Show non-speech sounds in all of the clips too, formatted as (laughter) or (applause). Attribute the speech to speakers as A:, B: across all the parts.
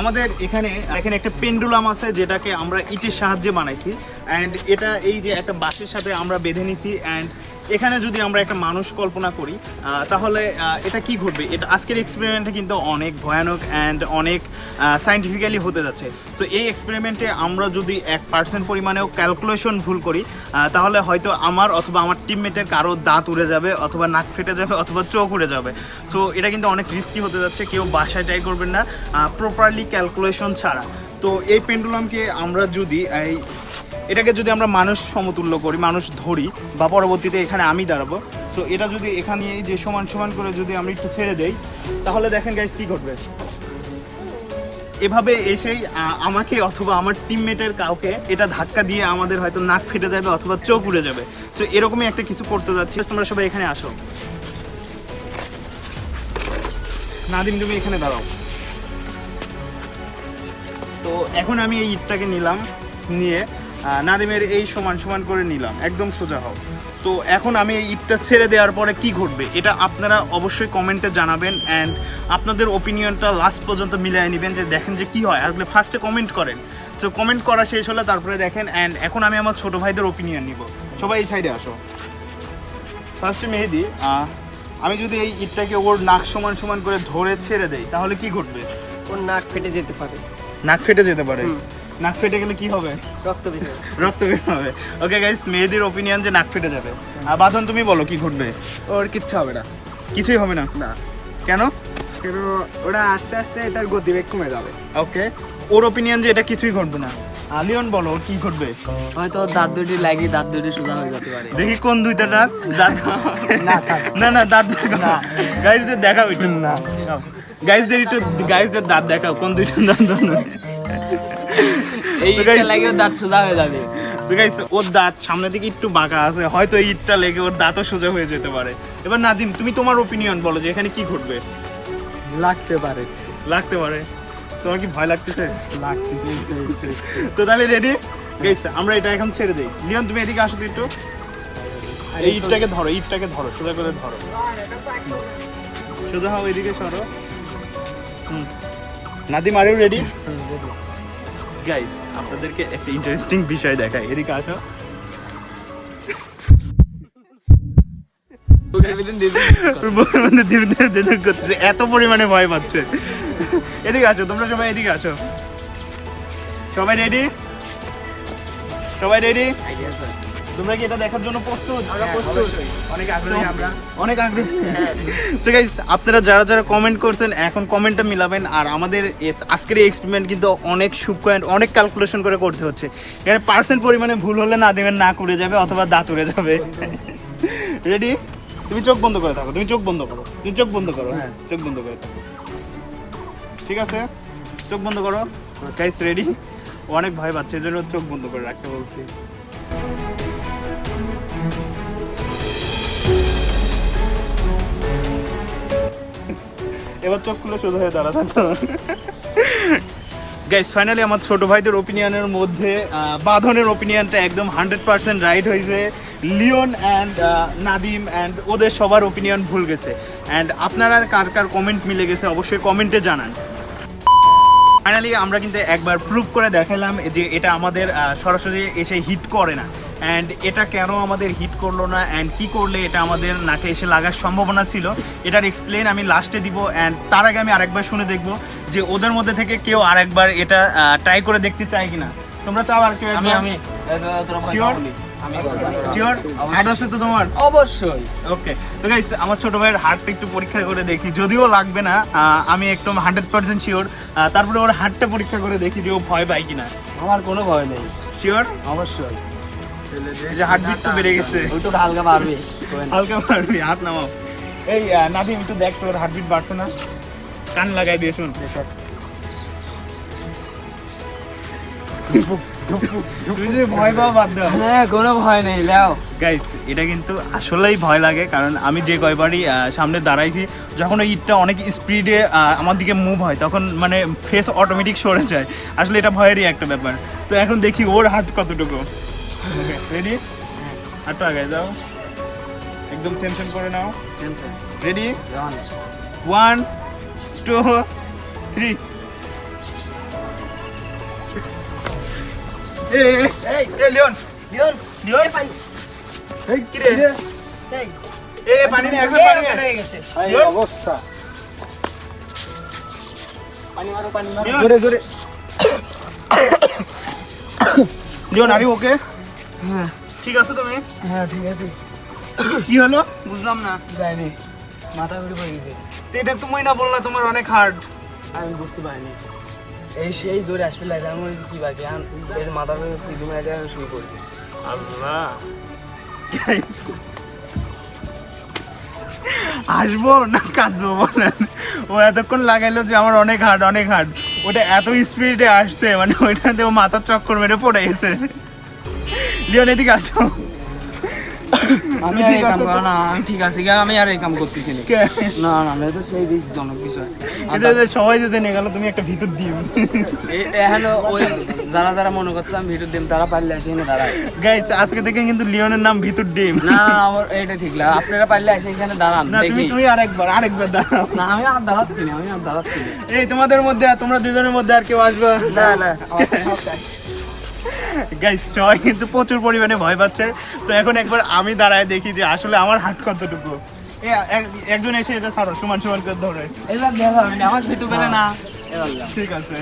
A: আমাদের এখানে এখানে একটা পেন্ডুলাম আছে যেটাকে আমরা ইটের সাহায্যে বানাইছি। অ্যান্ড এটা এই যে একটা বাসের সাথে আমরা বেঁধে নিছি। অ্যান্ড এখানে যদি আমরা একটা মানুষ কল্পনা করি তাহলে এটা কি ঘটবে? এটা আজকের এক্সপেরিমেন্টে কিন্তু অনেক ভয়ানক অ্যান্ড অনেক সাইন্টিফিক্যালি হতে যাচ্ছে। সো এই এক্সপেরিমেন্টে আমরা যদি এক পার্সেন্ট পরিমাণেও ক্যালকুলেশন ভুল করি তাহলে হয়তো আমার অথবা আমার টিমমেটের কারও দাঁত উড়ে যাবে, অথবা নাক ফেটে যাবে, অথবা চোখ উড়ে যাবে। সো এটা কিন্তু অনেক রিস্কি হতে যাচ্ছে, কেউ বাসায় ট্রাই করবেন না প্রপারলি ক্যালকুলেশন ছাড়া। তো, এই পেন্ডুলামকে আমরা যদি, এই এটাকে যদি আমরা মানুষ সমতুল্য করি, মানুষ ধরি, বা পরবর্তীতে এখানে আমি দাঁড়াবো তো এটা যদি এখানে যে সমান সমান করে যদি আমি একটু ছেড়ে দেই, তাহলে দেখেন গাইস কি ঘটবে। এভাবে এসেই আমাকে অথবা আমার টিমমেটের কাউকে এটা ধাক্কা দিয়ে আমাদের হয়তো নাক ফেটে যাবে অথবা চোখ উড়ে যাবে। সো এরকমই একটা কিছু করতে যাচ্ছি। তোমরা সবাই এখানে আসো। নাদিম, তুমি এখানে দাঁড়াও। তো এখন আমি এই ইটটাকে নিলাম, নিয়ে নাদিমের এই সমান সমান করে নিলাম একদম সোজা হোক তো এখন আমি এই ইটটা ছেড়ে দেওয়ার পরে কি ঘটবে? এটা আপনারা অবশ্যই কমেন্টে জানাবেন অ্যান্ড আপনাদের ওপিনিয়নটা লাস্ট পর্যন্ত মিলিয়ে নেবেন যে দেখেন যে কি হয়। আসলে ফার্স্টে কমেন্ট করেন। তো কমেন্ট করা শেষ হলে তারপরে দেখেন অ্যান্ড এখন আমি আমার ছোট ভাইদের ওপিনিয়ন নিব। সবাই এই সাইডে আসো। ফার্স্টে মেহেদি আমি যদি এই ইটটাকে ওর নাক সমান সমান করে ধরে ছেড়ে দেই তাহলে কি ঘটবে?
B: ওর নাক ফেটে যেতে পারে।
A: নাক ফেটে যেতে পারে। নাক ফেটে গেলে কি হবে?
B: রক্ত বের হবে।
A: রক্ত বের হবে। ওকে গাইস মেয়েদের ওপিনিয়ন যে নাক ফেটে যাবে। আর বাঁধন তুমি বলো কি ঘটবে?
B: ওর কিচ্ছু হবে না।
A: কিছুই হবে না?
B: না।
A: কেন?
B: কেন? ওরা আস্তে আস্তে এটার গতিবেগ কমে যাবে।
A: ওকে ওর ওপিনিয়ন যে এটা কিছুই ঘটবে না। আলিয়ন বলো কি ঘটবে?
C: হয়তো দাঁত দুটি লাগি দাঁত দুটি সোজা হয়ে যেতে পারে।
A: দেখি কোন দুইটা দাঁত। দাঁত না না দাঁত না। গাইজদের দেখাও একটু।
B: না।
A: গাইজদের একটু গাইজদের দাঁত দেখাও কোন দুইটা দাঁত দাঁত
C: এই
A: তো
C: লাগে দাঁত সোজা হয়ে যাবে।
A: তো গাইস ওর দাঁত সামনের দিকে একটু বাঁকা আছে হয়তো এই ইটটা লেগে ওর দাঁতও সোজা হয়ে যেতে পারে। এবার নাদিম তুমি তোমার ওপিনিয়ন বলো যে এখানে কি ঘটবে।
B: লাগতে পারে।
A: লাগতে পারে। তোমার কি ভয় লাগতেছে?
B: লাগতেছে
A: তো তাহলে রেডি গাইস আমরা এটা এখন ছেড়ে দেই। লিওন তুমি এদিকে আসো একটু। এই ইটটাকে ধরো ইটটাকে ধরো সোজা করে ধরো। সোজা হও এদিকে সরো। হুম। নাদিম আর রেডি গাইস আপনাদেরকে একটা ইন্টারেস্টিং বিষয় দেখায় এদিকে আসো। এত পরিমাণে ভয় পাচ্ছে। এদিকে আসো, তোমরা সবাই এদিকে আসো। সবাই রেডি সবাই রেডি তোমরা কি এটা দেখার জন্য প্রস্তুত? আমরা প্রস্তুত। অনেক আগ্রহী আমরা। অনেক আগ্রহী। তো গাইস আপনারা যারা যারা কমেন্ট করছেন এখন কমেন্টটা মিলাবেন। আর আমাদের আজকের এই এক্সপেরিমেন্ট কিন্তু অনেক সূক্ষ্ম and অনেক ক্যালকুলেশন করে করতে হচ্ছে। এখানে পার্সেন্ট পরিমাণে ভুল হলে না দেবেন না করে যাবে অথবা দাঁত উড়ে যাবে। রেডি তুমি চোখ বন্ধ করে থাকো তুমি চোখ বন্ধ করো। তুমি চোখ বন্ধ করো হ্যাঁ চোখ বন্ধ করে থাকো। ঠিক আছে? চোখ বন্ধ করো। গাইস রেডি অনেক ভয় পাচ্ছে এই জন্য চোখ বন্ধ করে রাখতে বলছি। এবার চোখ খুলে সোজা হয়ে দাঁড়া থাকো গাইস ফাইনালি আমার ছোট ভাইদের ওপিনিয়নের মধ্যে বাঁধনের ওপিনিয়নটা একদম হান্ড্রেড পার্সেন্ট রাইট হয়েছে। লিওন অ্যান্ড নাদিম অ্যান্ড ওদের সবার ওপিনিয়ন ভুল গেছে। অ্যান্ড আপনারা কার কার কমেন্ট মিলে গেছে অবশ্যই কমেন্টে জানান। ফাইনালি আমরা কিন্তু একবার প্রুভ করে দেখালাম যে এটা আমাদের সরাসরি এসে হিট করে না। অ্যান্ড এটা কেন আমাদের হিট করল না? অ্যান্ড কি করলে এটা আমাদের নাকে এসে লাগার সম্ভাবনা ছিল? এটার এক্সপ্লেন আমি লাস্টে দিব। অ্যান্ড তার আগে আমি আরেকবার শুনে দেখব যে ওদের মধ্যে থেকে কেউ আরেকবার এটা ট্রাই করে দেখতে চায় কিনা। তোমরা চাও আর কেউ
C: আমি আমি
A: শিওর শিওর হার্ট আছে তো তোমার?
C: অবশ্যই।
A: ওকে তো গাইস আমার ছোট ভাইয়ের হার্টটা একটু পরীক্ষা করে দেখি। যদিও লাগবে না আমি একদম হান্ড্রেড পার্সেন্ট শিওর তারপরে ওর হার্টটা পরীক্ষা করে দেখি যে ও ভয় পায় কিনা।
C: আমার কোনো ভয় নেই।
A: শিওর
C: অবশ্যই।
A: যে হার্টবিট তো বেড়ে গেছে।
C: ওইটু হালকা পারবে
A: হালকা মারবি হাত নামাও। এই নাদিম একটু দেখ তোর হার্টবিট বাড়ছে না? কান লাগাই দিয়ে শুন। এটা কিন্তু আসলেই ভয় লাগে কারণ আমি যে কয়বারই সামনে দাঁড়াইছি যখন ওই ইটটা অনেক স্পিডে আমার দিকে মুভ হয় তখন মানে ফেস অটোমেটিক সরে যায়। আসলে এটা ভয়েরই একটা ব্যাপার। তো এখন দেখি ওর হাত কতটুকু। রেডি হাতটা আগে যাও। একদম সেনশন করে নাও। রেডি ওয়ান টু থ্রি এ এ, এ, এ লিওন
C: লিওন
A: লিওন এই কি? রে এ এ, পানি নিয়ে একদম পানি নিয়ে লিওন
B: অবস্থা
A: লিওন
B: জোরে জোরে
A: লিওন আরে ওকে
C: হ্যাঁ।
A: ঠিক আছে তুমি
C: হ্যাঁ ঠিক আছে।
A: কি হলো? বুঝলাম না।
C: যায়নি। মাথা ঘুরে পড়ে গেছে।
A: এটা তুমি না বললা তোমার অনেক হার্ড
C: আমি বুঝতে পারিনি। এই সেই জোরে আসবে লাগে আমি কি বাকি? এই মধ্যে সিধু মেরে আমি শুয়ে পড়ছি
A: আল্লাহ। আসব না কাটবো বলেন ও এতক্ষণ লাগাইলো যে আমার অনেক হার্ড অনেক হার্ড ওটা এত স্পিডে আসছে মানে ওইটাতে ও মাথার চক্কর মেরে পড়ে গেছে। লিওন এদিকে আসো।
C: আমি
A: ঠিক
C: করো না আমি ঠিক আছি। আমি আর এই কাম করতেছি না? না না তো সেই রিক্স জনক বিষয়।
A: এটা যে সবাই যেতে নিয়ে গেল তুমি একটা ভিতর ডিম
C: এখন ওই যারা যারা মনে করছে আমি ভিডিও দিম তারা পারলে আসে এখানে দাঁড়ায়।
A: গাইস আজকে থেকে কিন্তু লিওনের নাম ভিতর ডিম।
C: না না না, আমার এটা ঠিক লাগে আপনারা পারলে আসে এখানে দাঁড়ান
A: না তুমি
C: দেখি।
A: তুমি আরেকবার আরেকবার দাঁড়াও।
C: না আমি আর দাঁড়াচ্ছি না আমি আর দাঁড়াচ্ছি
A: এই তোমাদের মধ্যে তোমরা দুজনের মধ্যে আর কেউ আসবে?
C: না না (laughs)
A: গাইস সবাই কিন্তু প্রচুর পরিমাণে ভয় পাচ্ছে। তো এখন একবার আমি দাঁড়ায় দেখি যে আসলে আমার হাট কতটুকু। একজন এসে এটা ছাড়ো সমান সমান করে ধরে।
C: আমার পেলে না?
A: ঠিক আছে।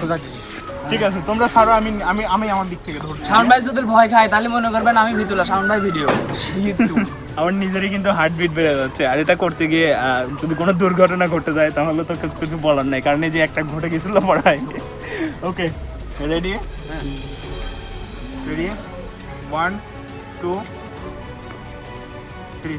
A: ঠিক আছে তোমরা ছাড়ো আমি আমি আমি আমার দিক থেকে ধরছি।
C: শাওন ভাই যদি ভয় খায় তাহলে মনে করবেন আমি ভিতুলা শাওন ভাই ভিডিও।
A: আমার নিজেরই কিন্তু হার্টবিট বেড়ে যাচ্ছে। আর এটা করতে গিয়ে যদি কোনো দুর্ঘটনা ঘটে যায় তাহলে তো কিছু বলার নাই। কারণ এই যে একটা ঘটে গেছিল পড়ায়। Okay ready ready one two three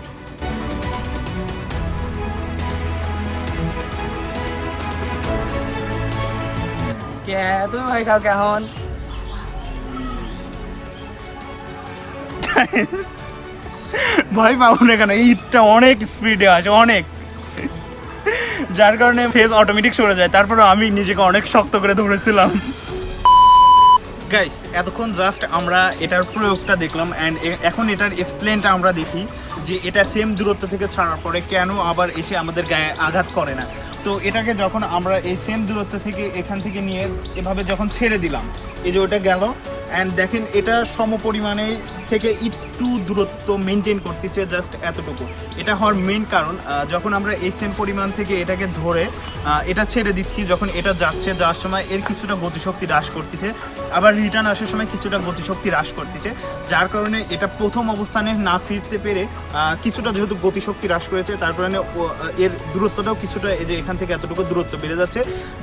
C: কে তুমি ভয় খাও কেমন?
A: ভয় পাবো না কেন ইটটা অনেক স্পিডে আসে অনেক। যার কারণে ফেস অটোমেটিক সরে যায় তারপরে আমি নিজেকে অনেক শক্ত করে ধরেছিলাম। গাইস এতক্ষণ জাস্ট আমরা এটার প্রয়োগটা দেখলাম অ্যান্ড এখন এটার এক্সপ্লেনটা আমরা দেখি যে এটা সেম দূরত্ব থেকে ছাড়ার পরে কেন আবার এসে আমাদের গায়ে আঘাত করে না। তো এটাকে যখন আমরা এই সেম দূরত্ব থেকে এখান থেকে নিয়ে এভাবে যখন ছেড়ে দিলাম, এই যে ওটা গেল অ্যান্ড দেখেন, এটা সম পরিমাণে থেকে একটু দূরত্ব মেনটেন করতেছে জাস্ট এতটুকু। এটা হওয়ার মেন কারণ যখন আমরা এই সেম পরিমাণ থেকে এটাকে ধরে এটা ছেড়ে দিচ্ছি, যখন এটা যাচ্ছে, যাওয়ার সময় এর কিছুটা গতিশক্তি হ্রাস করতেছে। আবার রিটার্ন আসার সময় কিছুটা গতিশক্তি হ্রাস করতেছে, যার কারণে এটা প্রথম অবস্থানে না ফিরতে পেরে কিছুটা যেহেতু গতিশক্তি হ্রাস করেছে, তার কারণে এর দূরত্বটাও কিছুটা এই যে এখান থেকে এতটুকু দূরত্ব বেড়ে যাচ্ছে,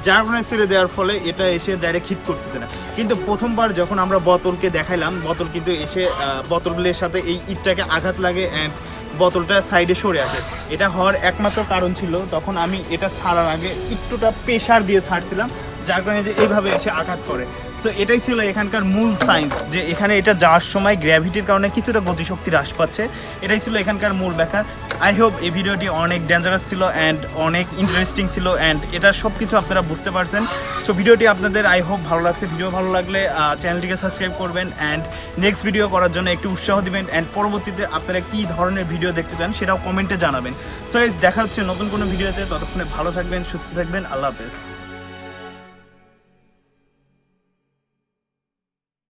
A: যার কারণে ছেড়ে দেওয়ার ফলে এটা এসে ডাইরেক্ট হিট করতেছে না। কিন্তু প্রথমবার যখন আমরা বোতলকে দেখাইলাম। বোতল কিন্তু এসে বোতলের সাথে এই ইটটাকে আঘাত লাগে অ্যান্ড বোতলটা সাইডে সরে আসে। এটা হওয়ার একমাত্র কারণ ছিল, তখন আমি এটা ছাড়ার আগে একটুটা প্রেশার দিয়ে ছাড়ছিলাম। যার কারণে যে এইভাবে এসে আঘাত করে। সো এটাই ছিল এখানকার মূল সায়েন্স যে এখানে এটা যাওয়ার সময় গ্র্যাভিটির কারণে কিছুটা গতিশক্তি হ্রাস পাচ্ছে। এটাই ছিল এখানকার মূল ব্যাখ্যা। আই হোপ এই ভিডিওটি অনেক ডেঞ্জারাস ছিল অ্যান্ড অনেক ইন্টারেস্টিং ছিল অ্যান্ড এটা সব কিছু আপনারা বুঝতে পারছেন। সো ভিডিওটি আপনাদের আই হোপ ভালো লাগছে। ভিডিও ভালো লাগলে চ্যানেলটিকে সাবস্ক্রাইব করবেন অ্যান্ড নেক্সট ভিডিও করার জন্য একটু উৎসাহ দিবেন অ্যান্ড পরবর্তীতে আপনারা কী ধরনের ভিডিও দেখতে চান সেটাও কমেন্টে জানাবেন। সো এই দেখা হচ্ছে নতুন কোনো ভিডিওতে ততক্ষণে ভালো থাকবেন, সুস্থ থাকবেন। আল্লাহ হাফেজ।